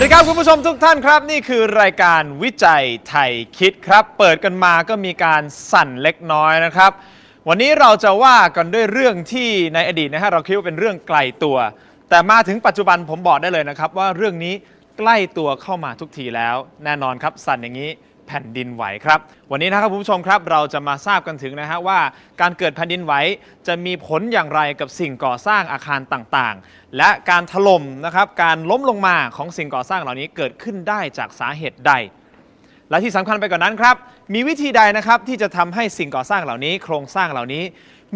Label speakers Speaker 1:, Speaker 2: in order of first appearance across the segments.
Speaker 1: วัสดีครับคุณผู้ชมทุกท่านครับ นี่คือรายการวิจัยไทยคิดครับ เปิดกันมาก็มีการสั่นเล็กน้อยนะครับ วันนี้เราจะว่ากันด้วยเรื่องที่ในอดีตนะฮะเราคิดว่าเป็นเรื่องไกลตัว แต่มาถึงปัจจุบันผมบอกได้เลยนะครับ ว่าเรื่องนี้ใกล้ตัวเข้ามาทุกทีแล้ว แน่นอนครับสั่นอย่างนี้ แผ่นดินไหวครับ วันนี้นะครับคุณผู้ชมครับเราจะมาทราบกันถึงนะฮะว่า การเกิดแผ่นดินไหวจะมีผลอย่างไรกับสิ่งก่อสร้างอาคารต่างๆ และการถล่มนะครับการล้มลงมาของสิ่งก่อสร้างเหล่านี้เกิดขึ้นได้จากสาเหตุใด และที่สำคัญไปกว่านนั้นครับ มีวิธีใดนะครับที่จะทำให้สิ่งก่อสร้างเหล่านี้ โครงสร้างเหล่านี้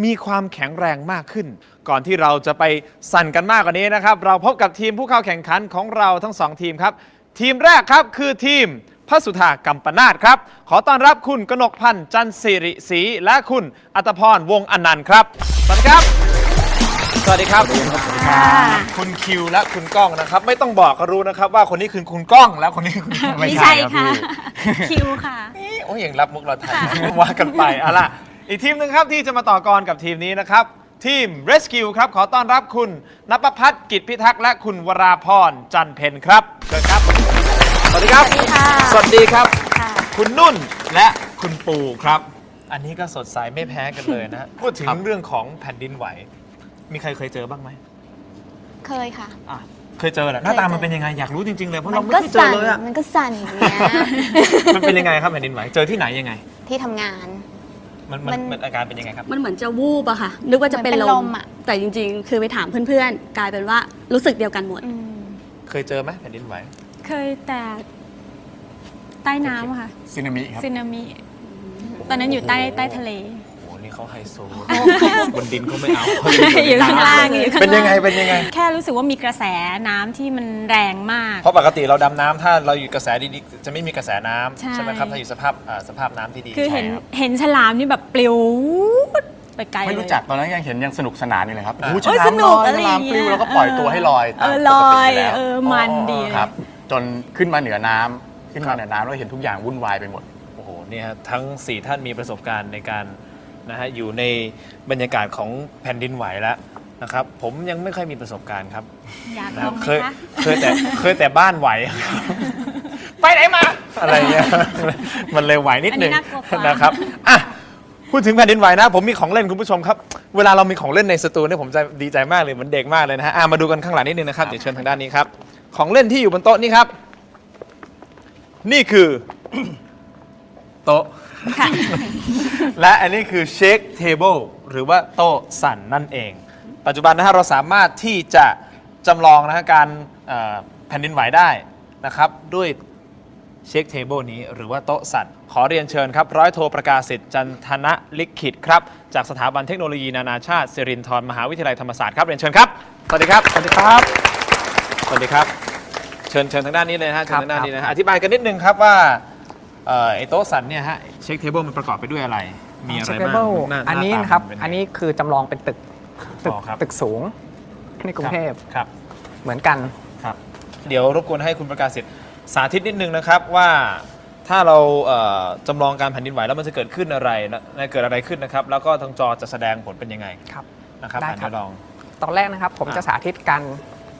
Speaker 1: มีความแข็งแรงมากขึ้น ก่อนที่เราจะไปสั่นกันมากกว่านี้นะครับ เราพบกับทีมผู้เข้าแข่งขันของเราทั้งสองทีมครับ ทีมแรกครับคือทีม พระสุธากัมปนาตครับ ขอต้อนรับคุณกนกพันธ์จันทร์สิริศรีและคุณอัตพรวงศ์อนันต์ครับสวัสดีครับ สวัสดีครับ คุณคิวและคุณก้องนะครับ ไม่ต้องบอกก็รู้นะครับ ว่าคนนี้คือคุณก้องและคนนี้คือคุณ
Speaker 2: ไม่ใช่ค่ะ คิวค่ะ
Speaker 1: นี่โอ้ยยังรับมุกเราทันนะว่ากันไปเอาล่ะอีกทีมหนึ่งครับที่จะมาต่อกรกับทีมนี้นะครับ ทีม Rescue ครับ ขอต้อนรับคุณนภพัฒน์กิจพิทักษ์และคุณวราพรจันเพนครับเชิญครับ สวัสดีครับ
Speaker 2: สวัสดีค่ะ
Speaker 1: สวัสดีครับ
Speaker 2: ค่ะ
Speaker 1: คุณนุ่นและคุณปูครับ อันนี้ก็สดใสไม่แพ้กันเลยนะพูดถึงเรื่องของแผ่นดินไหว มีใครเคยเจอบ้างไหม
Speaker 2: เคยค่ะ
Speaker 1: อะเคยเจอแหละหน้าตามันเป็นยังไงอยากรู้จริงๆเลยเพราะ
Speaker 2: มั
Speaker 1: เราไม่
Speaker 2: ก็
Speaker 1: เคยเจอ
Speaker 2: สั่น
Speaker 1: เลยอะ
Speaker 2: มันก็สั่นอย่างเงี้ย
Speaker 1: มันเป็นยังไงครับแผ่นดินไหวเจอที่ไหนยังไง
Speaker 2: ที่ทำงาน
Speaker 1: มันมัน
Speaker 2: มัน
Speaker 1: มันอาการเป็นยังไงครับ
Speaker 3: มันเหมือนจะวูบอะค่ะ นึกว่าจะเป็น
Speaker 2: เหมือนเป็น
Speaker 3: ล
Speaker 2: ล
Speaker 3: ม
Speaker 2: มอะ
Speaker 3: แต่จริงๆ คือไปถามเพื่อนๆ กลายเป็นว่ารู้สึกเดียวกันหมด
Speaker 2: อืม
Speaker 1: เคยเจอไหมแผ่นดินไหว
Speaker 4: เคยแต่ใต้น้ำอะค่ะ
Speaker 5: ซีนามิครับ
Speaker 4: สึนามิ ตอนนั้นอยู่ใต้ใต้ทะเล
Speaker 1: โอ้โหนี่เขาไฮโซบนดินเขาไม่เอา
Speaker 4: อยู่ข้างล่างอยู่ข้างล่าง
Speaker 1: เป็นยังไงเป็นยังไง
Speaker 4: แค่รู้สึกว่ามีกระแสน้ำที่มันแรงมาก
Speaker 1: เพราะปกติเราดำน้ำถ้าเราอยู่กระแสดีๆจะไม่มีกระแสน้ำ
Speaker 4: ใช่
Speaker 1: ไหมครับถ้าอยู่สภาพอ่าสภาพน้ำที่ดี
Speaker 4: คือเห็น
Speaker 1: ใช่รับ
Speaker 4: เห็นฉลามนี่แบบปลิวไปไกลเลย
Speaker 5: ไม่รู้จักตอนนั้นยังเห็นยังสนุกสนานอยู่เลยครับ
Speaker 1: อะ
Speaker 5: โอ้
Speaker 4: เอ้ย
Speaker 5: ฉลาม
Speaker 4: สนุก
Speaker 5: ลอย
Speaker 4: อะไร
Speaker 5: ฉ
Speaker 4: อ
Speaker 5: ลา
Speaker 4: ย่ามงเงี้ย
Speaker 5: ปลิวแล้วก็ปล่อยตัวให้ลอย
Speaker 4: เออ
Speaker 5: ตามปกติ
Speaker 4: ลอย
Speaker 5: แล้ว
Speaker 4: เออมันดีเลย
Speaker 5: ครับ จนขึ้นมาเหนือน้ำขึ้นมาเหนือน้ำแล้วเห็นทุกอย่างวุ่นวายไปหมด
Speaker 1: โอ้โหเนี่ยฮะทั้ง 4 ท่านมีประสบการณ์ในการนะฮะอยู่ในบรรยากาศของแผ่นดินไหวแล้วนะครับ ผมยังไม่ค่อยมีประสบการณ์ครับ
Speaker 4: อยาก
Speaker 1: นะ
Speaker 4: ล
Speaker 1: ครั
Speaker 4: อบงไห
Speaker 1: เค
Speaker 4: ม
Speaker 1: ย
Speaker 4: คะ
Speaker 1: เคยแต่เคยแต่บ้านไหว ไปไหนมา อะไรเงี้ย มันเลยไหวนิด
Speaker 4: อัน
Speaker 1: นึ
Speaker 4: นี้
Speaker 1: ง
Speaker 4: น่ากลัวกว่า
Speaker 1: นะครับอะ พูดถึงแผ่นดินไหวนะ ผมมีของเล่นคุณผู้ชมครับ เวลาเรามีของเล่นในสตูเนี่ยผมจะดีใจมากเลยเหมือนเด็กมากเลยนะฮะอะมาดูกันข้างหลังนิดนึงนะครับ เดี๋ยวเชิญทางด้านนี้ครับ ของเล่นที่อยู่บนโต๊ะนี่ครับ นี่คือ โต๊ะและอันนี้คือเชคเทเบิลหรือว่าโต๊ะสั่นนั่นเอง ปัจจุบันนะฮะเราสามารถที่จะจำลองนะฮะการเอ่อแผ่นดินไหวได้นะครับ ด้วย เชคเทเบิลนี้หรือว่าโต๊ะสั่นขอเรียนเชิญครับ ร้อยโทประกาศสิทธิ์จันทนะลิขิตครับ จากสถาบันเทคโนโลยีนานาชาติสิรินธรมหาวิทยาลัยธรรมศาสตร์ครับ เรียนเชิญครับ สวัสดีครับ สวัสดีครับ สวัสดีครับ เชิญเชิญทางด้านนี้เลยนะฮะเชิญทางด้านนี้นะฮะอธิบายกันนิดนึงครับว่าเอ่อไอ้โต๊ะสั่นเนี่ยฮะเชคเทเบิลมันประกอบไปด้วยอะไร มีอะไรบ้าง
Speaker 6: Checkable
Speaker 1: หา
Speaker 6: อันนี้
Speaker 1: หาตา
Speaker 6: นะครับ
Speaker 1: มัเป็ไง
Speaker 6: อันนี้คือจำลองเป็นตึกตึก
Speaker 1: อ๋อครับ
Speaker 6: ตึกสูงในกรุงเทพ
Speaker 1: ครับ
Speaker 6: เหมือนกัน
Speaker 1: ครับเดี๋ยวรบกวนให้คุณประกาศสิทธิ์ สาธิตนิดนึงนะครับว่าถ้าเราเอ่อจำลองการแผ่นดินไหวแล้วมันจะเกิดขึ้นอะไรนะเกิดอะไรขึ้นนะครับ แล้วก็ทางจอจะแสดงผลเป็นยังไง
Speaker 6: ครับ
Speaker 1: นะครับ
Speaker 6: ได้
Speaker 1: อ่าน
Speaker 6: ครับ
Speaker 1: เดี๋ยวลอง
Speaker 6: ตอนแรกนะครับผม
Speaker 1: อะ
Speaker 6: จะสาธิตการ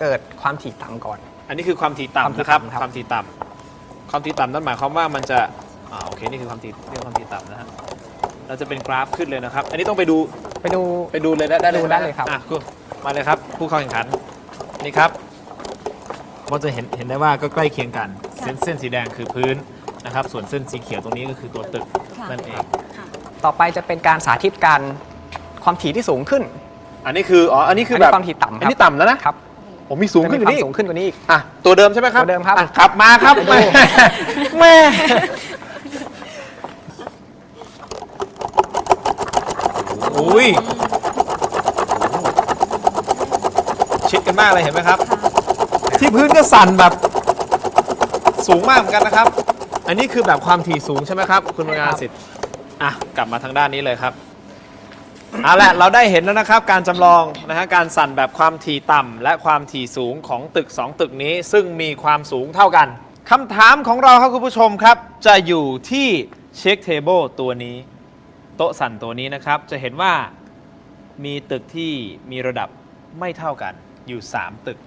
Speaker 6: เกิดความถี่ต่ำก่อน
Speaker 1: อันนี้คือความถี่
Speaker 6: ความ
Speaker 1: ต่ำ
Speaker 6: ถี่
Speaker 1: นะครับ
Speaker 6: ต่ำครับ
Speaker 1: ความถี่ต่ำความถี่ต่ำนั่นหมายความว่ามันจะอ่าโอเคนี่คือความถี่เรียกว่าความถี่ต่ำนะฮะเราจะเป็นกราฟขึ้นเลยนะครับ อันนี้ต้องไปดู
Speaker 6: ไปดู
Speaker 1: ไปดูเลยได้ได้เลย
Speaker 6: ดูได้เลยครับ
Speaker 1: อะคุณมาเลยครับผู้เข้าแข่งขันนี่ครับ ก็จะเห็นเห็นได้ว่าก็ใกล้เคียงกัน เส้นเส้นสีแดงคือพื้นนะครับ ส่วนเส้นสีเขียวตรงนี้ก็คือตัวตึก
Speaker 4: ค่ะ
Speaker 1: นั่นเอง
Speaker 6: ต่อไปจะเป็นการสาธิตการความถี่ที่สูงขึ้น
Speaker 1: อันนี้คืออ๋ออันนี้คือ
Speaker 6: อันนี้
Speaker 1: แบบ
Speaker 6: ความถี่ต่ำครับ
Speaker 1: อันนี้ต่ำแล้วนะครับผมมีสูงขึ้นก
Speaker 6: จะ
Speaker 1: ว่า
Speaker 6: มี
Speaker 1: นี้
Speaker 6: ความสูงขึ้นกว่านี้อีก
Speaker 1: อะตัวเดิมใช่ไหมครับ
Speaker 6: ตัวเดิมครับ
Speaker 1: อะกลับมาครับ
Speaker 6: ไปดู
Speaker 1: แม่แม่อุ้ยชิดกันมากเลยเห็นไหมครับ ที่พื้นก็สั่นแบบสูงมากเหมือนกันนะครับ อันนี้คือแบบความถี่สูงใช่ไหมครับ คุณประกาศสิทธิ์อะกลับมาทางด้านนี้เลยครับเอาละเราได้เห็นแล้วนะครับการจำลองนะฮะการสั่นแบบความถี่ต่ำและความถี่สูงของตึก 2 ตึกนี้ ซึ่งมีความสูงเท่ากันคำถามของเราครับคุณผู้ชมครับ จะอยู่ที่เช็คเทเบิลตัวนี้ โต๊ะสั่นตัวนี้นะครับ จะเห็นว่ามีตึกที่มีระดับไม่เท่ากันอยู่ 3 ตึก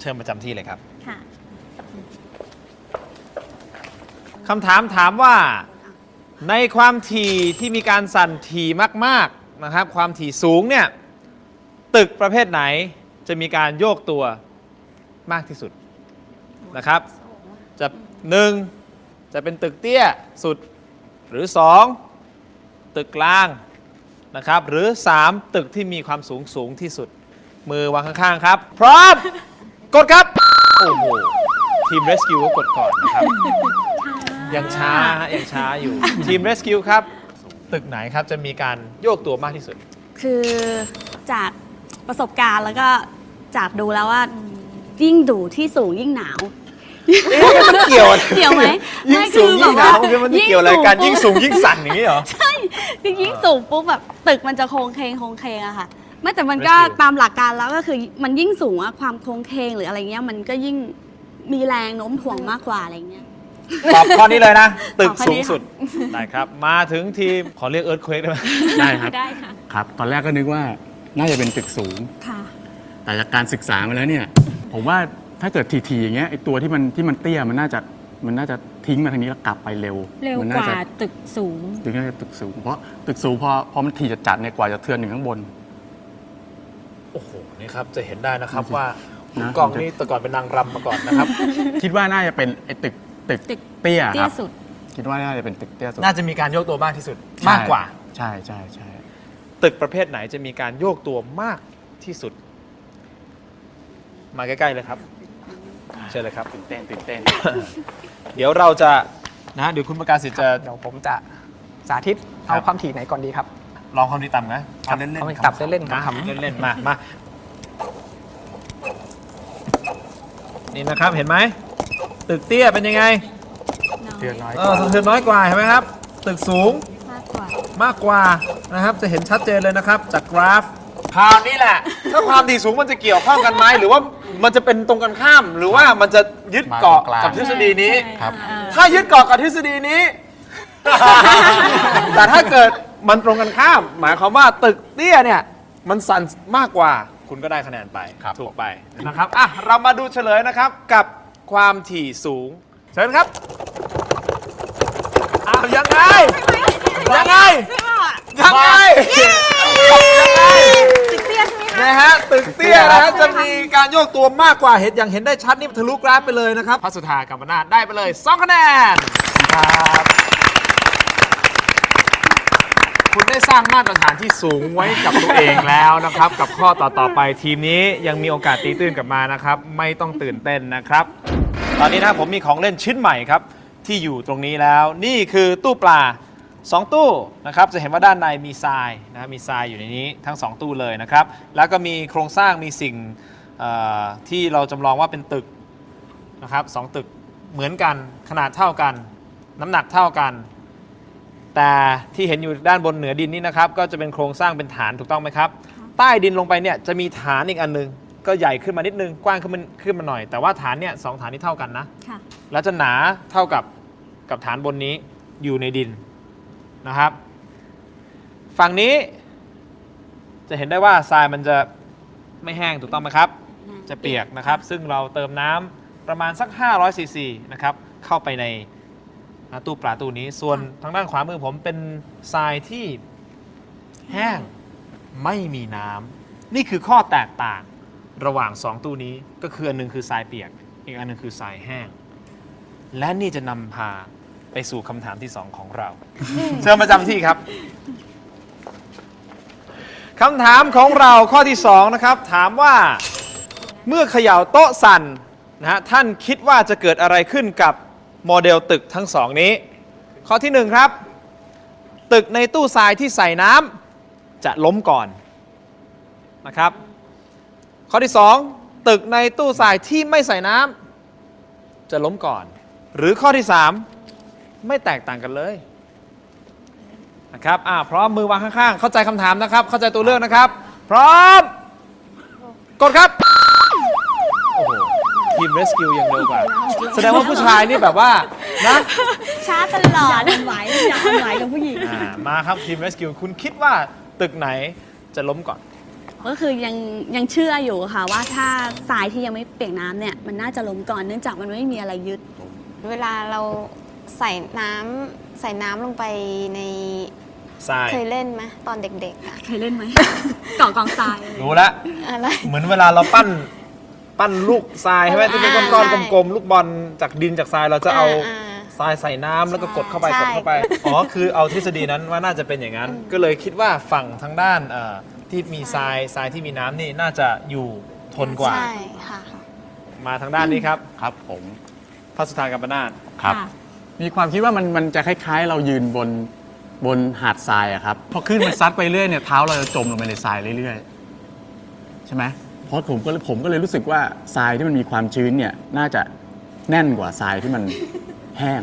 Speaker 1: เชิญประจำที่เลยครับ
Speaker 4: ค่ะ
Speaker 1: คำถามถามว่าในความถี่ที่มีการสั่นถี่มากๆนะครับ ความถี่สูงเนี่ยตึกประเภทไหนจะมีการโยกตัวมากที่สุดนะครับ จะหนึ่งจะเป็นตึกเตี้ยสุดหรือ2ตึกกลางนะครับ หรือ3ตึกที่มีความสูงสูงที่สุด มือวางข้างๆครับ พร้อม กดครับ โอ้โห ทีม Rescue ก็กดก่อนนะครับ ยังช้าฮะยังช้าอยู่ ทีม Rescue ครับ ตึกไหนครับจะมีการโยกตัวมากที่สุด
Speaker 3: คือจากประสบการณ์แล้วก็จากดูแล้วว่ายิ่งดูที่สูงยิ่งหนาว
Speaker 1: มันเกี่ยว
Speaker 3: เกี่ยวไหม
Speaker 1: ยิ่ง
Speaker 3: ไม่
Speaker 1: สูง
Speaker 3: คือ
Speaker 1: ยิ่งหนาว
Speaker 3: แบบว่า
Speaker 1: คือมันเกี่ยวอะไรกัน
Speaker 3: ยิ่
Speaker 1: ยิ่ง
Speaker 3: งสู
Speaker 1: สูง
Speaker 3: ง
Speaker 1: ยิ่งสั่นอย่างนี้เหรอ
Speaker 3: คือยิ่งสูงปุ๊บแบบตึกมันจะโค้งเคงโค้งเคงอะค่ะ ไม่แต่มันก็
Speaker 1: Rescue
Speaker 3: ตามหลักการแล้วก็คือมันยิ่งสูงอะความโค้งเคงหรืออะไรเงี้ยมันก็ยิ่งมีแรงโน้มถ่วงมากกว่าอะไรเงี้ย
Speaker 1: ตอบข้อนี้เลยนะ ตึก
Speaker 3: ตอบข้อ
Speaker 1: สู
Speaker 3: นี้
Speaker 1: งสุด ได้ครับ มาถึงทีม ขอเรียกเอิร์ธเควกได้ไหม
Speaker 5: ได้ครับ
Speaker 4: ได้ค่ะ
Speaker 5: ครับ ตอนแรกก็นึกว่าน่าจะเป็นตึกสูง
Speaker 3: ค่ะ
Speaker 5: แต่จากการศึกษามาแล้วเนี่ย ผมว่าถ้าเกิดทีๆอย่างเงี้ยไอตัวที่มันที่มันเตี้ยมันน่าจะมันน่าจะทิ้งมาทางนี้แล้วกลับไปเร็ว
Speaker 4: เร็ว
Speaker 5: มัน
Speaker 4: ก
Speaker 5: น่า
Speaker 4: ว่า
Speaker 5: จะ
Speaker 4: ตึกสูง
Speaker 5: ตึกน่าจะตึกสูง เพราะตึกสูงพอพอมันถี่จัดๆเนี่ยกว่าจะเทือนถึงข้างบน
Speaker 1: โอ้โห นี่ครับจะเห็นได้นะครับ
Speaker 5: ดูสิ
Speaker 1: ว่า
Speaker 5: นะ
Speaker 1: กล่องนี้แต่ก่อนเป็นนางรำมาก่อนนะครับ
Speaker 5: คิดว่าน่าจะเป็นไอตึกตึก
Speaker 4: ตึก
Speaker 5: เตี้ย
Speaker 4: เตี้
Speaker 5: ค
Speaker 4: ย
Speaker 5: รับ
Speaker 4: สุด
Speaker 5: คิดว่าน่าจะเป็นตึกเตี้ยสุด
Speaker 1: น่าจะมีการโยกตัวมากที่สุด
Speaker 5: ใช่
Speaker 1: มากกว่า
Speaker 5: ใช่ใช่ใช่
Speaker 1: ตึกประเภทไหนจะมีการโยกตัวมากที่สุด มาใกล้ๆเลยครับเชิญเลยครับ
Speaker 5: ตื่นเต้นตื่นเต้น
Speaker 1: เดี๋ยวเราจะนะเดี๋ยวคุณประกาศสิทธิ์จะ
Speaker 6: เดี๋ยวผมจะสาธิต
Speaker 1: ครั
Speaker 6: เอา
Speaker 1: บ
Speaker 6: ความถี่ไหนก่อนดีครับ
Speaker 1: ลองความดีต่ำนะเอาเล่นๆ
Speaker 6: เอาเป็นตับเล่นๆ
Speaker 1: นะ
Speaker 6: ขำๆ
Speaker 1: เล่นๆมามา นี่นะครับเห็นไหมตึกเตี้ยเป็นยังไง
Speaker 5: เตือนน้อย
Speaker 1: เออสะเทือนน้อยกว่าเห็นไหมครับ ตึกสูง
Speaker 2: มากกว่า
Speaker 1: มากกว่านะครับ จะเห็นชัดเจนเลยนะครับ จากกราฟ คราวนี้แหละ ถ้าความถี่สูงมันจะเกี่ยวข้องกันไหมหรือว่ามันจะเป็นตรงกันข้าม หรือว่ามันจะยึดเกาะกับทฤษฎีนี้
Speaker 5: ครับ
Speaker 1: ถ้ายึดเกาะกับทฤษฎีนี้ แต่ถ้าเกิดมันตรงกันข้าม หมายความว่าตึกเตี้ยเนี่ย มันสั่นมากกว่า คุณก็ได้คะแนนไป
Speaker 5: ครับ
Speaker 1: ถูกไปนะครับอะเรามาดูเฉลยนะครับกับความถี่สูงเชิญครับอ้าวยังไง ยังไง ยังไงยังไงนะฮะตึกเตี้ยนะฮะจะมีการโยกตัวมากกว่าเห็นอย่างเห็นได้ชัดนี่ทะลุกราฟไปเลยนะครับ พัสุธากัมปนาทได้ไปเลย 2 คะแนนครับ คุณได้สร้างมาตรฐานที่สูงไว้กับตัวเองแล้วนะครับ กับข้อต่อๆไปทีมนี้ยังมีโอกาสตีตื้นกลับมานะครับ ไม่ต้องตื่นเต้นนะครับ ตอนนี้นะครับผมมีของเล่นชิ้นใหม่ครับ ที่อยู่ตรงนี้แล้ว นี่คือตู้ปลา 2 ตู้นะครับจะเห็นว่าด้านในมีทรายนะมีทรายอยู่ในนี้ทั้ง 2 ตู้เลยนะครับ แล้วก็มีโครงสร้างมีสิ่งเอ่อที่เราจำลองว่าเป็นตึกนะครับสองตึกเหมือนกันขนาดเท่ากัน น้ำหนักเท่ากัน แต่ที่เห็นอยู่ด้านบนเหนือดินนี่นะครับ ก็จะเป็นโครงสร้างเป็นฐานถูกต้องไหมครับ ใต้ดินลงไปเนี่ยจะมีฐานอีกอันหนึง ก็ใหญ่ขึ้นมานิดนึง กว้างขึ้นมาขึ้นมาหน่อย แต่ว่าฐานเนี่ยสองฐานนี้เท่ากันนะ
Speaker 3: ค่ะ
Speaker 1: แล้วจะหนาเท่ากับกับฐานบนนี้อยู่ในดินนะครับ ฝั่งนี้ จะเห็นได้ว่าทรายมันจะไม่แห้งถูกต้องไหมครับ จะเปียกนะครับ ซึ่งเราเติมน้ำประมาณสัก 500ซีซีนะครับ เข้าไปใน อ่าตู้ปลาตู้นี้ ส่วนทางด้านขวามือผมเป็นทรายที่แห้งไม่มีน้ำนี่คือข้อแตกต่างระหว่าง 2 ตู้นี้ ก็คืออันหนึงคือทรายเปียก อีกอันหนึงคือทรายแห้ง และนี่จะนำพาไปสู่คำถามที่ 2 ของเราเชิญประจำที่ครับคำถามของเราข้อที่ 2 นะครับ ถามว่าเมื่อเขย่าโต๊ะสั่นนะฮะท่านคิดว่าจะเกิดอะไรขึ้นกับ โมเดลตึกทั้งสองนี้ ข้อที่ 1 ครับ ตึกในตู้ทรายที่ใส่น้ำจะล้มก่อนนะครับ ข้อที่ 2 ตึกในตู้ทรายที่ไม่ใส่น้ำจะล้มก่อน หรือข้อที่ 3 ไม่แตกต่างกันเลยนะครับอ่าพร้อมมือวางข้างๆ เข้าใจคำถามนะครับ เข้าใจตัวเลือกนะครับ พร้อม กดครับ ทีม Rescue ยังเร็วกว่า แสดงว่าผู้ชายนี่แบบว่านะ
Speaker 3: ช้าตลอด อย่าไหวอย่าไหวกับผู้หญิง
Speaker 1: อ่ามาครับทีม Rescue คุณคิดว่าตึกไหนจะล้มก่อน
Speaker 3: อก็คือยังยังเชื่ออยู่ค่ะว่าถ้าทรายที่ยังไม่เปียกน้ำเนี่ยมันน่าจะล้มก่อนเนื่องจากมันไม่มีอะไรยึด
Speaker 2: เวลาเราใส่น้ำใส่น้ำลงไปใน
Speaker 1: ทราย
Speaker 2: เคยเล่นไหมตอนเด็กๆอะ
Speaker 3: เคยเล่นไหมก่อกองทราย
Speaker 1: รู้ละ
Speaker 2: อะไร
Speaker 1: เหมือนเวลาเราปั้น ปั้นลูกทรายใช่ไหมที่เป็นก้อน
Speaker 2: ใช่
Speaker 1: ๆกลมๆลูกบอลจากดินจากทรายเราจะเอา
Speaker 2: อ่า
Speaker 1: ทรายใส่น้ำแล้วก็กดเข้าไป
Speaker 2: ใช่
Speaker 1: กดเข้าไปอ๋อคือเอาทฤษฎีนั้นว่าน่าจะเป็นอย่างนั้น ก็เลยคิดว่าฝั่งทางด้านเอ่อที่มีทรายทรายที่มีน้ำนี่น่าจะอยู่ทนกว่า
Speaker 2: ใช่ค่ะ
Speaker 1: มาทางด้านนี้ครับ
Speaker 5: ครับผม
Speaker 1: พระสุธากัมปนาต
Speaker 5: ครับ
Speaker 3: ค่ะ
Speaker 5: มีความคิดว่ามันมันจะคล้ายๆ เรายืนบนบนหาดทรายอะครับพอขึ้นมันซัดไปเรื่อยเนี่ยเท้าเราจะจมลงไปในทรายเรื่อยๆ ใช่ไหมเพ ราะผมก็เลยผมก็เลยรู้สึกว่าทรายที่มันมีความชื้นเนี่ยน่าจะแน่นกว่าทรายที่มันแห้ง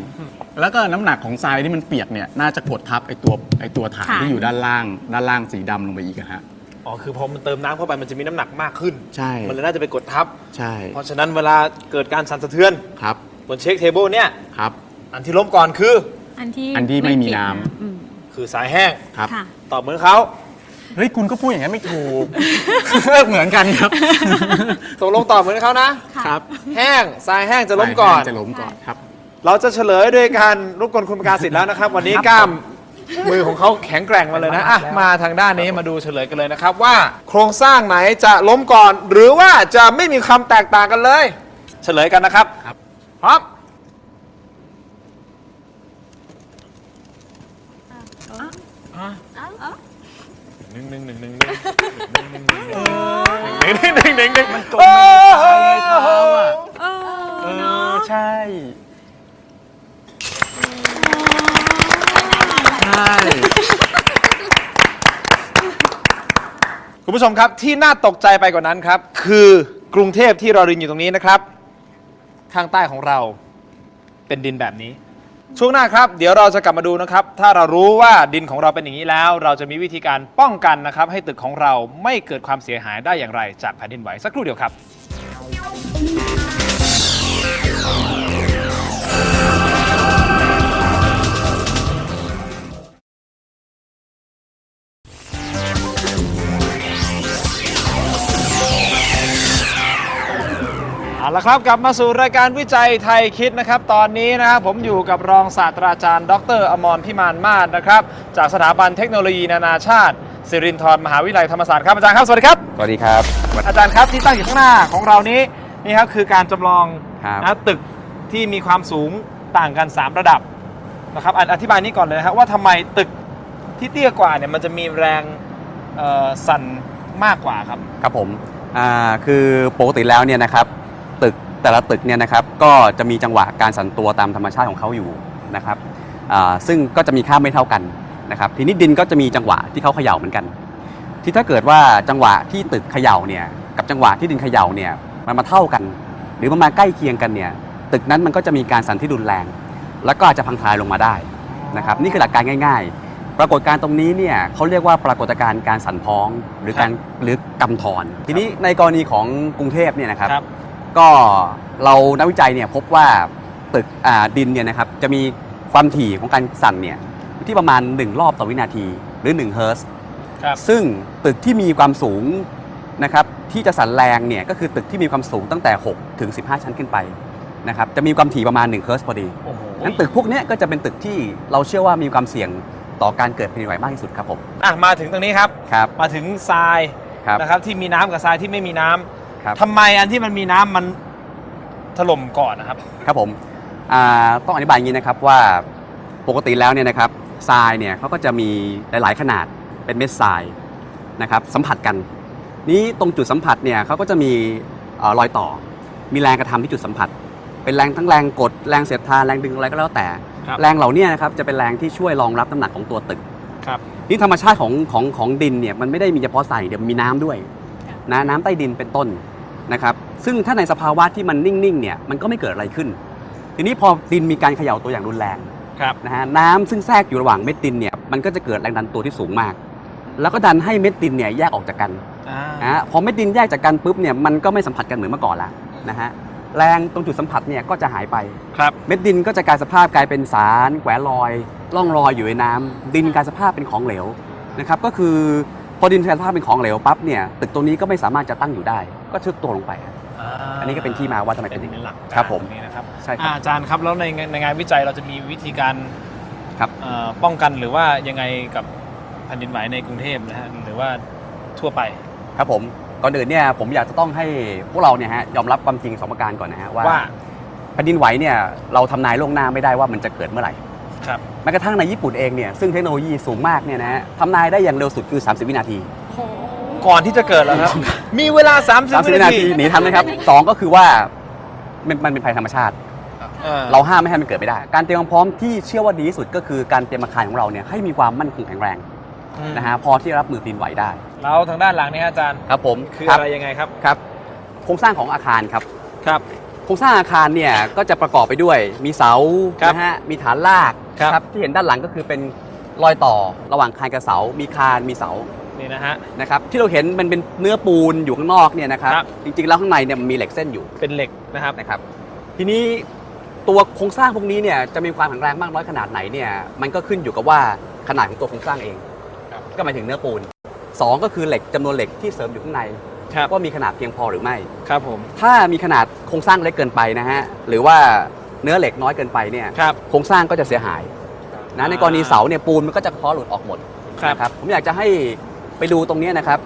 Speaker 5: แล้วก็น้ำหนักของทรายที่มันเปียกเนี่ยน่าจะกดทับไอตัวไอตัวฐาน
Speaker 3: ฐาน
Speaker 5: ที่อยู่ด้านล่าง ด้านล่างสีดำลงไปอีกอะฮะ
Speaker 1: อ๋อ คือพอมันเติมน้ำเข้าไปมันจะมีน้ำหนักมากขึ้น
Speaker 5: ใช่
Speaker 1: มันเลยน่าจะไปกดทับ
Speaker 5: ใช่
Speaker 1: เพราะฉะนั้นเวลาเกิดการสั่นสะเทือน
Speaker 5: ครับ
Speaker 1: บนเช็คเทเบิลเนี่ย
Speaker 5: ครับ
Speaker 1: อันที่ล้มก่อนคือ
Speaker 4: อันที่
Speaker 5: อันที่ไม่มี
Speaker 4: เปียก
Speaker 5: น้ำ
Speaker 4: อืม
Speaker 1: คือสายแห้ง
Speaker 5: ครับ
Speaker 3: ค่ะ
Speaker 1: ตอบเหมือนเขา
Speaker 5: เฮ้ยคุณก็พูดอย่างนั้นไม่ถูก เหมือนกันครับ
Speaker 1: ตกลงตอบเหมือนเขานะ
Speaker 5: ครับ
Speaker 1: แห้งทรายแห้งจะล้มก่อน
Speaker 5: จะล้มก่อนครับ
Speaker 1: เราจะเฉลยด้วยการรบกวนคุณประกาศสิทธิ์แล้วนะครับ วันนี้กล้ามมือของเขาแข็งแกร่งมาเลยนะอะมาทางด้านนี้มาดูเฉลยกันเลยนะครับว่า โครงสร้างไหนจะล้มก่อน หรือว่าจะไม่มีคำแตกต่างกันเลย เฉลยกันนะครับ
Speaker 5: ครับ
Speaker 1: พร้อม หนึ่งหนึ่งหนึ่งหนึ่งหนึ่งหนึ่งหนึ่งหนึ่งหนึ่งหนึ่งหนึ่งหนึ่งมันกลม
Speaker 5: เออใช่ใช่
Speaker 1: คุณผู้ชมครับที่น่าตกใจไปกว่านั้นครับคือกรุงเทพที่เราเรียนอยู่ตรงนี้นะครับข้างใต้ของเราเป็นดินแบบนี้ ช่วงหน้าครับ เดี๋ยวเราจะกลับมาดูนะครับ ถ้าเรารู้ว่าดินของเราเป็นอย่างนี้แล้ว เราจะมีวิธีการป้องกันนะครับ ให้ตึกของเราไม่เกิดความเสียหายได้อย่างไรจากแผ่นดินไหวสักครู่เดียวครับ ละครับกลับมาสู่รายการวิจัยไทยคิดนะครับ ตอนนี้นะครับผมอยู่กับรองศาสตราจารย์ ดร อมรพิมานมาศนะครับ จากสถาบันเทคโนโลยีนานาชาติสิรินธรมหาวิทยาลัยธรรมศาสตร์ครับอาจารย์ครับสวัสดีครับ
Speaker 7: สวัสดีครับ
Speaker 1: อาจารย์ครับที่ตั้งอยู่ข้างหน้าของเรานี้นี่ครับคือการจำลอง
Speaker 7: ครับ
Speaker 1: นะตึกที่มีความสูงต่างกัน 3 ระดับนะครับอันอธิบายนี้ก่อนเลยนะครับว่าทำไมตึกที่เตี้ยกว่าเนี่ยมันจะมีแรงเอ่อสั่นมากกว่าครับ
Speaker 7: ครับผมอ่าคือปกติแล้วเนี่ยนะครับตึก แต่ละตึกเนี่ยนะครับก็จะมีจังหวะการสั่นตัวตามธรรมชาติของเขาอยู่นะครับอ่าซึ่งก็จะมีค่าไม่เท่ากันนะครับทีนี้ดินก็จะมีจังหวะที่เขาเขย่าเหมือนกัน ที่ถ้าเกิดว่าจังหวะที่ตึกเขย่าเนี่ยกับจังหวะที่ดินเขย่าเนี่ยมันมาเท่ากัน หรือมันมาใกล้เคียงกันเนี่ยตึกนั้นมันก็จะมีการสั่นที่รุนแรง แล้วก็อาจจะพังทลายลงมาได้นะครับนี่คือหลักการง่าย ๆ ปรากฏการณ์ตรงนี้เนี่ยเขาเรียกว่าปรากฏการณ์การสั่นพ้องหรือการหรือกำธรทีนี้ในกรณีของกรุงเทพเนี่ยนะครับ
Speaker 1: ครับ
Speaker 7: ก็เรานักวิจัยเนี่ยพบว่าตึกอ่าดินเนี่ยนะครับจะมีความถี่ของการสั่นเนี่ยอยู่ที่ประมาณ 1 รอบต่อวินาทีหรือ 1 เฮิร์ตซ์
Speaker 1: ครับ
Speaker 7: ซึ่งตึกที่มีความสูงนะครับที่จะสั่นแรงเนี่ยก็คือตึกที่มีความสูงตั้งแต่ 6 ถึง 15 ชั้นขึ้นไปนะครับจะมีความถี่ประมาณ 1 เฮิร์ตซ์พอดี
Speaker 1: โอ้โห
Speaker 7: นั้นตึกพวกเนี้ยก็จะเป็นตึกที่เราเชื่อว่ามีความเสี่ยงต่อการเกิดแผ่นดินไหวมากที่สุดครับผม
Speaker 1: อะมาถึงตรงนี้ครับ
Speaker 7: ครับ
Speaker 1: มาถึงทราย
Speaker 7: ครับ
Speaker 1: นะครับที่มีน้ำกับทรายที่ไม่มีน้ำ
Speaker 7: ครับ
Speaker 1: ทำไมอันที่มันมีน้ำมันถล่มก่อนนะครับ
Speaker 7: ครับผมอ่าต้องอธิบายอย่างนี้นะครับว่าปกติแล้วเนี่ยนะครับทรายเนี่ยเขาก็จะมีหลาย ๆ ขนาดเป็นเม็ดทรายนะครับสัมผัสกัน นี้ตรงจุดสัมผัสเนี่ยเขาก็จะมีเอ่อรอยต่อ มีแรงกระทำที่จุดสัมผัส เป็นแรงทั้งแรงกดแรงเสียดทานแรงดึงอะไรก็แล้วแต่
Speaker 1: ครับ
Speaker 7: แรงเหล่านี้นะครับจะเป็นแรงที่ช่วยรองรับน้ำหนักของตัวตึก
Speaker 1: ครับ
Speaker 7: นี่ธรรมชาติของของของดินเนี่ยมันไม่ได้มีเฉพาะทรายเดี๋ยวมีน้ำด้วยนะน้ำใต้ดินเป็นต้น นะครับซึ่งถ้าในสภาวะที่มันนิ่งๆเนี่ยมันก็ไม่เกิดอะไรขึ้น ทีนี้พอดินมีการเขย่าตัวอย่างรุนแรง
Speaker 1: ครับ
Speaker 7: นะฮะน้ำซึ่งแทรกอยู่ระหว่างเม็ดดินเนี่ยมันก็จะเกิดแรงดันตัวที่สูงมาก แล้วก็ดันให้เม็ดดินเนี่ยแยกออกจากกัน
Speaker 1: อ่า
Speaker 7: นะฮะพอเม็ดดินแยกจากกันปุ๊บเนี่ยมันก็ไม่สัมผัสกันเหมือนเมื่อก่อนละนะฮะแรงตรงจุดสัมผัสเนี่ยก็จะหายไป
Speaker 1: ครับ
Speaker 7: เม็ดดินก็จะกลายสภาพกลายเป็นสารแขวนลอยล่องลอยอยู่ในน้ำดินกลายสภาพเป็นของเหลวนะครับก็คือ พอดินแทนภาพเป็นของเหลวปั๊บเนี่ยตึกตรงนี้ก็ไม่สามารถจะตั้งอยู่ได้ ก็ชุดตัวลงไป อันนี้ก็เป็นที่มาว่าทำไมเป็นอย่างนี้
Speaker 1: หลัก
Speaker 7: ครับผม
Speaker 1: ตงนี้นะครับ
Speaker 7: ใช่ครับ
Speaker 1: อ่าอาจารย์ครับแล้วในในงานวิจัยเราจะมีวิธีการ
Speaker 7: ครับ
Speaker 1: เอ่อป้องกันหรือว่ายังไงกับแผ่นดินไหวในกรุงเทพนะฮะหรือว่าทั่วไป
Speaker 7: ครับผมก่อนอื่นเนี่ยผมอยากจะต้องให้พวกเราเนี่ยฮะยอมรับความจริงสองประการก่อนนะฮะว่า
Speaker 1: ว่า
Speaker 7: แผ่นดินไหวเนี่ยเราทำนายล่วงหน้าไม่ได้ว่ามันจะเกิดเมื่อไหร่
Speaker 1: ครับ
Speaker 7: แม้กระทั่งในญี่ปุ่นเองเนี่ยซึ่งเทคโนโลยีสูงมากเนี่ยนะฮะทำนายได้อย่างเร็วสุดคือ 30 วินาที
Speaker 1: ก่อนที่จะเกิดแล้วครับ มีเวลา 30
Speaker 7: 30 วินาทีหนีทันไหมครับสองก็คือว่ามันมันเป็นภัยธรรมชาติ
Speaker 1: เออ
Speaker 7: เราห้ามไม่ให้มันเกิดไม่ได้ การเตรียมความพร้อมที่เชื่อว่าดีที่สุดก็คือการเตรียมอาคารของเราเนี่ยให้มีความมั่นคงแข็งแรง
Speaker 1: อืม
Speaker 7: นะฮะพอที่จะรับมือแผ่นดินไหวได้
Speaker 1: แล้วทางด้านหลังนี้อาจารย์
Speaker 7: ครับผม
Speaker 1: คือ
Speaker 7: รับ
Speaker 1: อะไรยังไงครับ
Speaker 7: ครับโครงสร้างของอาคารครับ
Speaker 1: ครับ
Speaker 7: โครงสร้างอาคารเนี่ยก็จะประกอบไปด้วยมีเสา
Speaker 1: ครับ
Speaker 7: นะฮะมีฐานราก
Speaker 1: ครับ
Speaker 7: ที่เห็นด้านหลังก็คือเป็นรอยต่อระหว่างคานกับเสา มีคานมีเสา
Speaker 1: นี่นะฮะ
Speaker 7: นะครับที่เราเห็นมันเป็นเนื้อปูนอยู่ข้างนอกเนี่ยนะครับ
Speaker 1: ครับ
Speaker 7: จริงๆแล้วข้างในเนี่ยมันมีเหล็กเส้นอยู่
Speaker 1: เป็นเหล็กนะครับ
Speaker 7: นะครับ ทีนี้ตัวโครงสร้างพวกนี้เนี่ยจะมีความแข็งแรงมากน้อยขนาดไหนเนี่ยมันก็ขึ้นอยู่กับว่าขนาดของตัวโครงสร้างเอง
Speaker 1: ครับ
Speaker 7: ก็หมายถึงเนื้อปูนสองก็คือเหล็กจำนวนเหล็กที่เสริมอยู่ข้างใน
Speaker 1: ครับ
Speaker 7: ว่ามีขนาดเพียงพอหรือไม่
Speaker 1: ครับผม
Speaker 7: ถ้ามีขนาดโครงสร้างเล็กเกินไปนะฮะหรือว่า เนื้อเหล็กน้อยเกินไปเนี่ย
Speaker 1: ครับ
Speaker 7: โครงสร้างก็จะเสียหายนะในกรณีเสาเนี่ยปูนมันก็จะกระเท้อหลุดออกหมด
Speaker 1: ครับ
Speaker 7: นะครับผมอยากจะให้ไปดูตรงเนี้ยนะครับ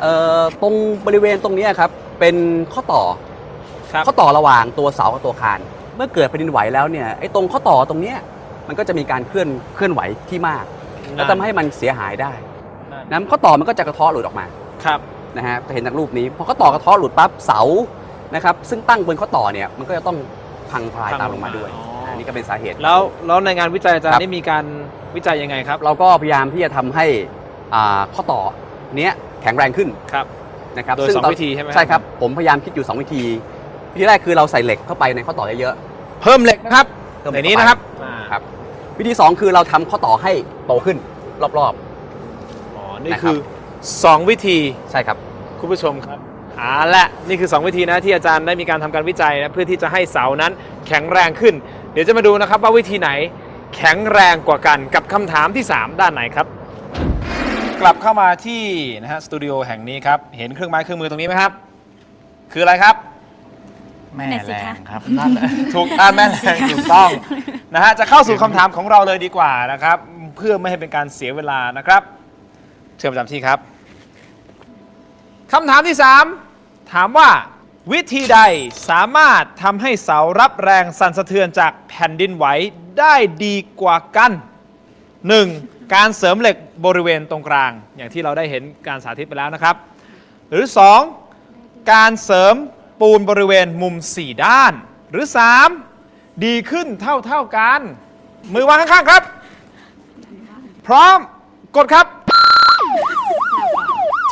Speaker 7: เอ่อตรงบริเวณตรงเนี้ยครับเป็นข้อต่อ
Speaker 1: ครับ
Speaker 7: ข้อต่อระหว่างตัวเสากับตัวคาน เมื่อเกิดแผ่นดินไหวแล้วเนี่ยไอ้ตรงข้อต่อตรงเนี้ยมันก็จะมีการเคลื่อนเคลื่อนไหวที่มาก แล้วทำให้มันเสียหายได้
Speaker 1: นั่น
Speaker 7: น้ำข้อต่อมันก็จะกระเท้อหลุดออกมา
Speaker 1: ครับ
Speaker 7: นะฮะจะเห็นจากรูปนี้พอข้อต่อกระเท้อหลุดปั๊บเสานะครับซึ่งตั้งบนข้อต่อเนี่ยมันก็จะต้อง พังทลาย
Speaker 1: พัง
Speaker 7: ตามลงมาด้วย
Speaker 1: อ๋ออั
Speaker 7: อันนี้ก็เป็นสาเหตุ
Speaker 1: แล้วแล้วในงานวิจัยอาจาร
Speaker 7: ครั
Speaker 1: ย์
Speaker 7: บ
Speaker 1: ได้มีการวิจัยยังไงครับ
Speaker 7: เราก็พยายามที่จะทำให้อ่าข้อต่อเนี้ยแข็งแรงขึ้น
Speaker 1: ครับ
Speaker 7: นะครับ
Speaker 1: โดย
Speaker 7: ซึ่
Speaker 1: สอง
Speaker 7: ตน
Speaker 1: วิธีใช่ไหม
Speaker 7: ใช่ครับ ผมพยายามคิดอยู่ 2 วิธี วิธีแรกคือเราใส่เหล็กเข้าไปในข้อต่อเยอะ
Speaker 1: เพิ่มเหล็กนะครับ
Speaker 7: เพิ่มเห
Speaker 1: ใน
Speaker 7: ล็ก
Speaker 1: นี้
Speaker 7: เข้าไป
Speaker 1: นะครับ
Speaker 7: ๆครับ วิธี 2 คือเราทำข้อต่อให้โตขึ้นรอบ
Speaker 1: อ๋อ นี่
Speaker 7: นะครับ
Speaker 1: คือ 2 วิธี
Speaker 7: ๆ ใช่ครับ
Speaker 1: คุณผู้ชมครับ เอาละนี่คือ 2 วิธีนะที่อาจารย์ได้มีการทำการวิจัยนะเพื่อที่จะให้เสานั้นแข็งแรงขึ้น เดี๋ยวจะมาดูนะครับว่าวิธีไหนแข็งแรงกว่ากันกับคำถามที่ 3 ด้านไหนครับ กลับเข้ามาที่นะฮะสตูดิโอแห่งนี้ครับ เห็นเครื่องไม้เครื่องมือตรงนี้ไหมครับ คืออะไรครับ
Speaker 5: แม่
Speaker 4: นั่นสิ
Speaker 5: แร
Speaker 4: คะ
Speaker 5: งครับ
Speaker 1: นั่นแหละถูกอ่าแม่นแรงถูกต้องนะฮะจะเข้าสู่คำถามของเราเลยดีกว่านะครับ เพื่อไม่ให้เป็นการเสียเวลานะครับ เชิญประจำที่ครับคำถามที่ 3 ถามว่า วิธีใดสามารถทำให้เสารับแรงสั่นสะเทือนจากแผ่นดินไหวได้ดีกว่ากัน 1. การเสริมเหล็กบริเวณตรงกลาง อย่างที่เราได้เห็นการสาธิตไปแล้วนะครับ หรือ 2. การเสริมปูนบริเวณมุม 4 ด้าน หรือ 3. ดีขึ้นเท่าเท่ากัน มือวางข้างๆครับ พร้อมกดครับ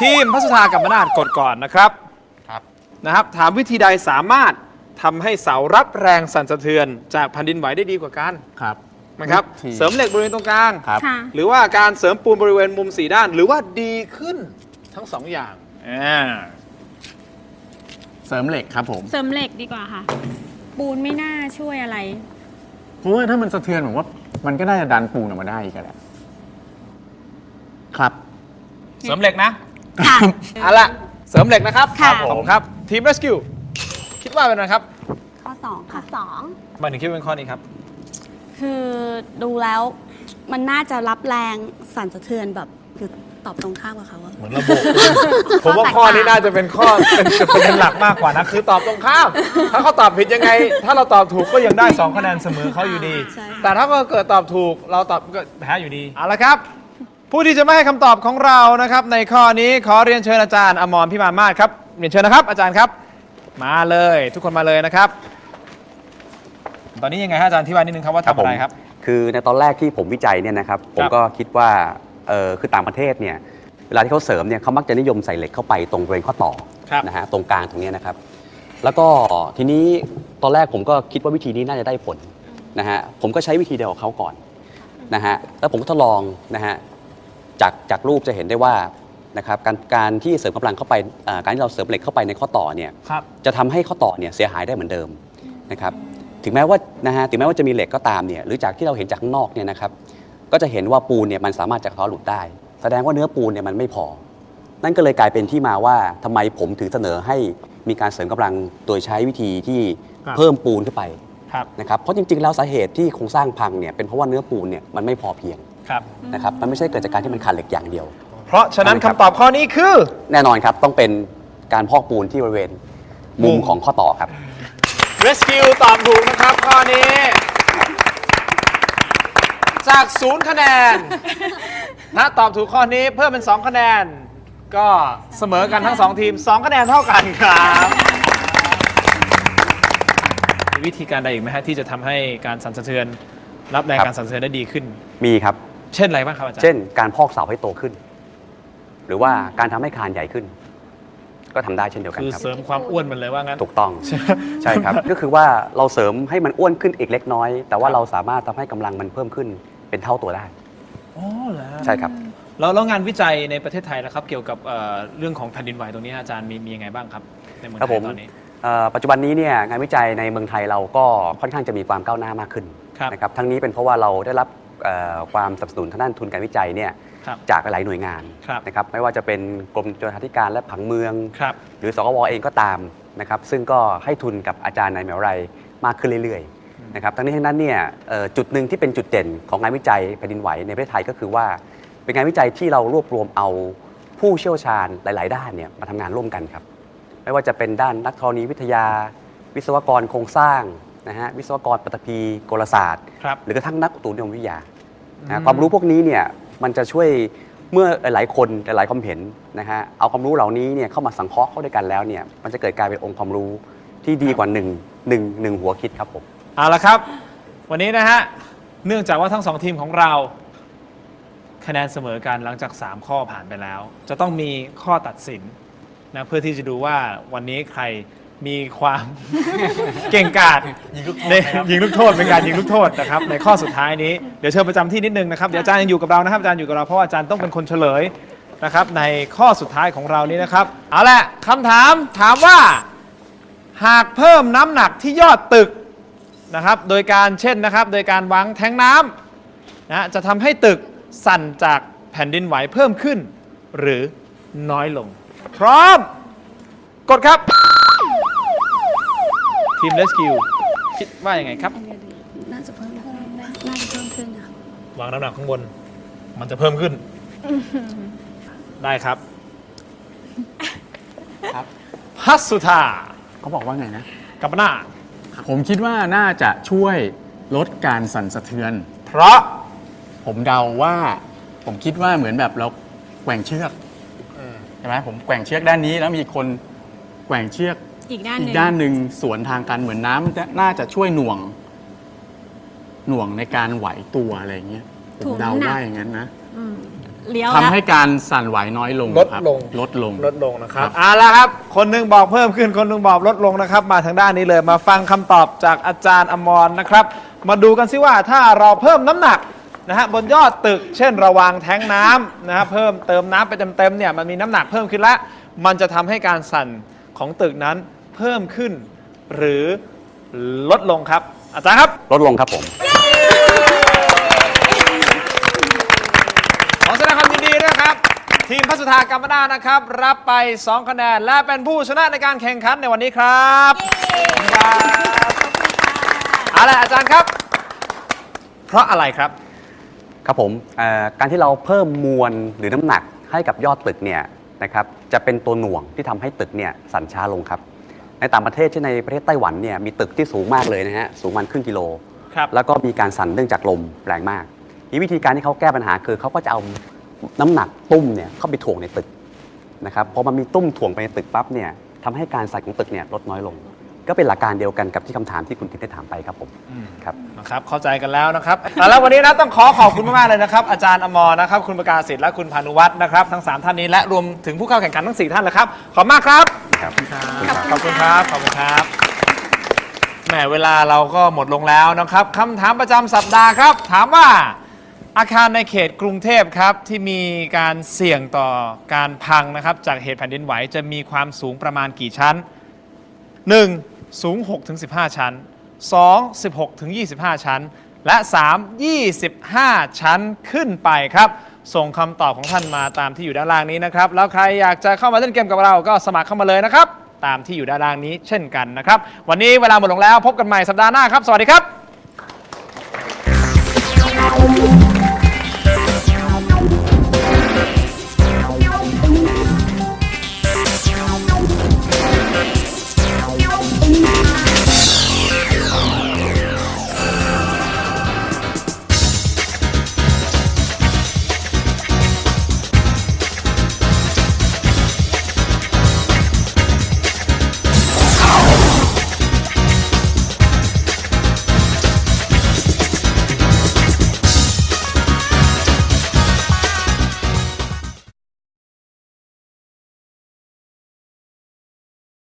Speaker 1: ทีมพัสธากับมนาดกดก่อนนะ
Speaker 5: ครับ
Speaker 1: นะครับถามวิธีใดสามารถทำให้เสารับแรงสั่นสะเทือน จากแผ่นดินไหวได้ดีกว่ากัน
Speaker 5: ครับ
Speaker 1: นะครับ
Speaker 5: วิธี
Speaker 1: เสริมเหล็กบริเวณตรงกลาง
Speaker 5: ครับ
Speaker 4: ค่ะ
Speaker 1: หรือว่าการเสริมปูนบริเวณมุมสีด้าน หรือว่าดีขึ้นทั้งสองอย่างอ่า
Speaker 5: เสริมเหล็กครับผม
Speaker 4: เสริมเหล็กดีกว่าค่ะ ปูนไม่น่าช่วยอะไร
Speaker 5: เพราะว่าถ้ามันสะเทือนผมว่า มันก็น่าจะดันปูนออกมาได้อีกแหละครับ
Speaker 1: เสริมเหล็กนะ
Speaker 4: ค่ะ
Speaker 1: เอาละเสริมเหล็กนะครับ
Speaker 4: ค่ะ
Speaker 1: ขอบคุณครับ ทีม Rescue คิดว่าเป็นอะไรครับ
Speaker 3: ข้อ 2
Speaker 2: ข้อ
Speaker 3: ค่ะ
Speaker 2: สอง
Speaker 1: ทำไมถึงคิดว่าเป็นข้อนี้ครับ
Speaker 3: คือดูแล้วมันน่าจะรับแรงสั่นสะเทือนแบบคือตอบตรงข้ามกับเขาอะ
Speaker 1: เหมือนระบบผมว่าข้อนี้น่าจะเป็นข้อเป็นจุดประเด็นหลักมากกว่านะ คือตอบตรงข้าม ถ้าเขาตอบผิดยังไง ถ้าเราตอบถูกก็ยังได้ 2 คะแนนเสมอเขาอยู่ดี
Speaker 3: ใช่
Speaker 1: แต่ถ้าเกิดตอบถูกเราตอบก็แพ้อยู่ดี เอาละครับ ผู้ที่จะไม่ให้คำตอบของเรานะครับ ในข้อนี้ขอเรียนเชิญอาจารย์อมรพิมานมาศครับ เรียนเชิญนะครับอาจารย์ครับ มาเลยทุกคนมาเลยนะครับ ตอนนี้ยังไงฮะอาจารย์ที่ว่านิดนึงครับว่าทำอะไรครับ
Speaker 7: คือในตอนแรกที่ผมวิจัยเนี่ยนะครับ ผมก็คิดว่าเออคือต่างประเทศเนี่ยเวลาที่เขาเสริมเนี่ยเขามักจะนิยมใส่เหล็กเข้าไปตรงบริเวณข้อต่อ
Speaker 1: ครับ
Speaker 7: นะฮะตรงกลางตรงเนี้ยนะครับ แล้วก็ทีนี้ตอนแรกผมก็คิดว่าวิธีนี้น่าจะได้ผลนะฮะผมก็ใช้วิธีเดียวกับเขาก่อนนะฮะแล้วผมก็ทดลองนะฮะจากจากรูปจะเห็นได้ว่า นะครับการการที่เสริมกำลังเข้าไปเอ่อการที่เราเสริมเหล็กเข้าไปในข้อต่อเนี่ย
Speaker 1: ครับ
Speaker 7: จะทำให้ข้อต่อเนี่ยเสียหายได้เหมือนเดิมนะครับถึงแม้ว่านะฮะถึงแม้ว่าจะมีเหล็กก็ตามเนี่ยหรือจากที่เราเห็นจากข้างนอกเนี่ยนะครับก็จะเห็นว่าปูนเนี่ยมันสามารถจะกระเท้อหลุดได้ แสดงว่าเนื้อปูนเนี่ยมันไม่พอ นั่นก็เลยกลายเป็นที่มาว่าทำไมผมถึงเสนอให้มีการเสริมกำลังโดยใช้วิธีที่
Speaker 1: ครับ
Speaker 7: เพิ่มปูนขึ้นไป
Speaker 1: ครับ
Speaker 7: นะครับ เพราะจริง ๆ แล้วสาเหตุที่โครงสร้างพังเนี่ยเป็นเพราะว่าเนื้อปูนเนี่ยมันไม่พอเพียง
Speaker 1: ครับ
Speaker 7: นะครับ มันไม่ใช่เกิดจากการที่มันขาดเหล็กอย่างเดียว
Speaker 1: เพราะฉะนั้น
Speaker 7: ครับ
Speaker 1: คำตอบข้อนี้คือ
Speaker 7: แน่นอนครับต้องเป็นการพอกปูนที่บริเวณมุมของข้อต่อครับ
Speaker 1: Rescue ตอบถูกนะครับข้อนี้ จากศูนย์คะแนนนะตอบถูกข้อนี้เพิ่มเป็น 2 คะแนน ก็เสมอกันทั้ง 2 ทีม 2 คะแนนเท่ากันครับมีวิธีการใดอีกไหมฮะที่จะทำให้การสั่นสะเทือน รับแรง
Speaker 7: ครับ
Speaker 1: การสั่นสะเทือนได้ดีขึ้น
Speaker 7: มีครับ
Speaker 1: เช่นอะไรบ้างครับอาจารย์
Speaker 7: เช่นการพอกเสาให้โตขึ้น หรือว่าการทำให้คานใหญ่ขึ้น ก็ทำได้เช่นเดียวกัน
Speaker 1: คือ
Speaker 7: ครับ
Speaker 1: เสริมความอ้วนมันเลยว่างั้น
Speaker 7: ถูกต้องใช่ครับ ก็คือว่าเราเสริมให้มันอ้วนขึ้นอีกเล็กน้อย แต่ว่าเราสามารถทำให้กำลังมันเพิ่มขึ้นเป็นเท่าตัวได้
Speaker 1: อ๋อเหรอฮะ
Speaker 7: ใช่ครับ
Speaker 1: แล้วแล้วงานวิจัยในประเทศไทยนะครับ เกี่ยวกับเอ่อเรื่องของแผ่นดินไหวตรงนี้อาจารย์มีมียังไงบ้างครับ ในเมือง
Speaker 7: ครับ
Speaker 1: ไท
Speaker 7: ผ
Speaker 1: ย
Speaker 7: ม
Speaker 1: ตอนนี้
Speaker 7: เอ่อปัจจุบันนี้เนี่ยงานวิจัยในเมืองไทยเราก็ค่อนข้างจะมีความก้าวหน้ามากขึ้น
Speaker 1: ครับ
Speaker 7: นะครับทั้งนี้เป็นเพราะว่าเราได้รับเอ่อความสนับสนุนทางด้านทุนการวิจัยเนี่ย
Speaker 1: ครับ
Speaker 7: จากหลายหน่วยงาน
Speaker 1: ครับ
Speaker 7: นะครับไม่ว่าจะเป็นกรมโยธาธิการและผังเมือง
Speaker 1: ครับ
Speaker 7: หรือสกวเองก็ตามนะครับซึ่งก็ให้ทุนกับอาจารย์ในายเหมียวไรมากขึ้นเรื่อยๆนะครับทั้งนี้ทั้งนั้นเนี่ยเอ่อจุดหนึ่งที่เป็นจุดเด่นของงานวิจัยแผ่นดินไหวในประเทศไทยก็คือว่า เป็นงานวิจัยที่เรารวบรวมเอาผู้เชี่ยวชาญหลาย ๆ ด้านเนี่ยมาทำงานร่วมกันครับไม่ว่าจะเป็นด้านนักธรณีวิทยา วิศวกรโครงสร้างนะฮะวิศวกรปฐพีกลศาสตร์
Speaker 1: ครับ
Speaker 7: หรือกระทั่งนักอุตุนิยมวิทยา
Speaker 1: อื
Speaker 7: นะ
Speaker 1: ม
Speaker 7: ความรู้พวกนี้เนี่ย มันจะช่วยเมื่อหลายๆคนหลายๆความเห็นนะฮะเอาความรู้เหล่านี้เนี่ยเข้ามาสังเคราะห์เข้าด้วยกันแล้วเนี่ยมันจะเกิดกลายเป็นองค์ความรู้ที่ดีกว่าหนึ่งหนึ่งหนึ่งหัวคิดครับผม
Speaker 1: เอาละครับ วันนี้นะฮะ เนื่องจากว่าทั้งสองทีมของเรา คะแนนเสมอกันหลังจาก 3 ข้อผ่านไปแล้ว จะต้องมีข้อตัดสินนะเพื่อที่จะดูว่าวันนี้ใคร มีความ เก่งกาจในยิงลูกโทษเป็นการยิงลูกโทษนะครับ ในข้อสุดท้ายนี้เดี๋ยวเชิญประจำที่นิดนึงนะครับเดี๋ยวอาจารย์ยังอยู่กับเรานะครับอาจารย์อยู่กับเราเพราะว่าอาจารย์ต้องเป็นคนเฉลยนะครับ ในข้อสุดท้ายของเรานี้นะครับเอาละคำถามถามว่า หากเพิ่มน้ำหนักที่ยอดตึกนะครับ โดยการเช่นนะครับ โดยการวางแทงน้ำนะจะทำให้ตึกสั่นจากแผ่นดินไหวเพิ่มขึ้น หรือน้อยลง พร้อม กดครับ ทีม Rescue คิดว่ายังไงครับ
Speaker 3: น่าจะเพิ่มขึ้นน่าจะเพิ่มขึ้นค่ะ
Speaker 1: วางน้ำหนักข้างบน มันจะเพิ่มขึ้น ได้ครับ
Speaker 5: ครับ
Speaker 1: พัสสุธา
Speaker 5: เขาบอกว่าไงนะ
Speaker 1: กับหน้า
Speaker 5: ผมคิดว่าน่าจะช่วยลดการสั่นสะเทือน
Speaker 1: เพราะ
Speaker 5: ผมเดาว่า ผมคิดว่าเหมือนแบบเราแกว่งเชือกใช่ไหมผมแกว่งเชือกด้านนี้แล้วมีคนแกว่งเชือก
Speaker 4: อีกด้านห
Speaker 5: อี
Speaker 4: นึ่
Speaker 5: ก
Speaker 4: ง
Speaker 5: ด้านหนึ่งสวนทางกันเหมือนน้ำจะน่าจะช่วยหน่วง หน่วงในการไหวตัวอะไรอย่างเงี้ยผมเดาว่าอย่างนั้นนะ
Speaker 4: อืมเลี้ยว
Speaker 5: ทำ
Speaker 4: แล้ว
Speaker 5: ให้การสั่นไหวน้อยลง
Speaker 1: ลด
Speaker 5: ครับ
Speaker 1: ลง
Speaker 5: ลดลง
Speaker 1: ลดลงนะครับ
Speaker 5: ครับ
Speaker 1: เอาละครับ คนหนึงบอกเพิ่มขึ้นคนหนึงบอกลดลงนะครับ มาทางด้านนี้เลยมาฟังคำตอบจากอาจารย์อมรนะครับ มาดูกันซิว่าถ้าเราเพิ่มน้ำหนักนะฮะบนยอดตึก เช่นระวางแท้งน้ำนะฮะเพิ่มเติมน้ำไปเต็มๆเนี่ยมันมีน้ำหนักเพิ่มขึ้นแล้วมันจะทำให้การสั่น ของตึกนั้นเพิ่มขึ้น หรือลดลงครับ อาจารย์ครับ
Speaker 7: ลดลงครับผม
Speaker 1: ขอแสดงความยินดีด้วยครับ ทีมพัสธากรรมนานะครับ รับไป 2 คะแนน และเป็นผู้ชนะในการแข่งขันในวันนี้ครับครับเอาละอาจารย์ครับ เพราะอะไรครับ
Speaker 7: ครับผมเอ่อการที่เราเพิ่มมวลหรือน้ำหนักให้กับยอดตึกเนี่ย นะครับจะเป็นตัวหน่วงที่ทำให้ตึกเนี่ยสั่นช้าลงครับ ในต่างประเทศเช่นในประเทศไต้หวันเนี่ยมีตึกที่สูงมากเลยนะฮะสูงมันครึ่งกิโล
Speaker 1: ครับ
Speaker 7: แล้วก็มีการสั่นเนื่องจากลมแรงมากนี่วิธีการที่เขาแก้ปัญหาคือเขาก็จะเอาน้ำหนักตุ้มเนี่ยเข้าไปถ่วงในตึกนะครับพอมันมีตุ้มถ่วงไปในตึกปั๊บเนี่ยทำให้การสั่นของตึกเนี่ยลดน้อยลง ก็เป็นหลักการเดียวกันกับที่คำถามที่คุณทิพย์ได้ถามไปครับผมครับ
Speaker 1: นะครับเข้าใจกันแล้วนะครับเอาแล้ววันนี้นะต้องขอขอบคุณมากๆเลยนะครับอาจารย์อมรนะครับ คุณประกาศสิทธิ์และคุณพานุวัฒน์นะครับทั้ง 3 ท่านนี้และรวมถึงผู้เข้าแข่งขันทั้ง 4 ท่านเลยครับ ขอบคุณมากครับ
Speaker 7: ครับ
Speaker 1: ขอบคุณครับขอบคุณครับแหมเวลาเราก็หมดลงแล้วนะครับคำถามประจำสัปดาห์ครับ ถามว่าอาคารในเขตกรุงเทพครับที่มีการเสี่ยงต่อการพังนะครับ จากเหตุแผ่นดินไหวจะมีความสูงประมาณกี่ชั้น 1. สูง 6-15 ชั้น 2. 16-25 ชั้น และ 3. 25 ชั้นขึ้นไปครับ ส่งคำตอบของท่านมาตามที่อยู่ด้านล่างนี้นะครับ แล้วใครอยากจะเข้ามาเล่นเกมกับเราก็สมัครเข้ามาเลยนะครับ ตามที่อยู่ด้านล่างนี้เช่นกันนะครับ วันนี้เวลาหมดลงแล้วพบกันใหม่สัปดาห์หน้าครับ สวัสดีครับ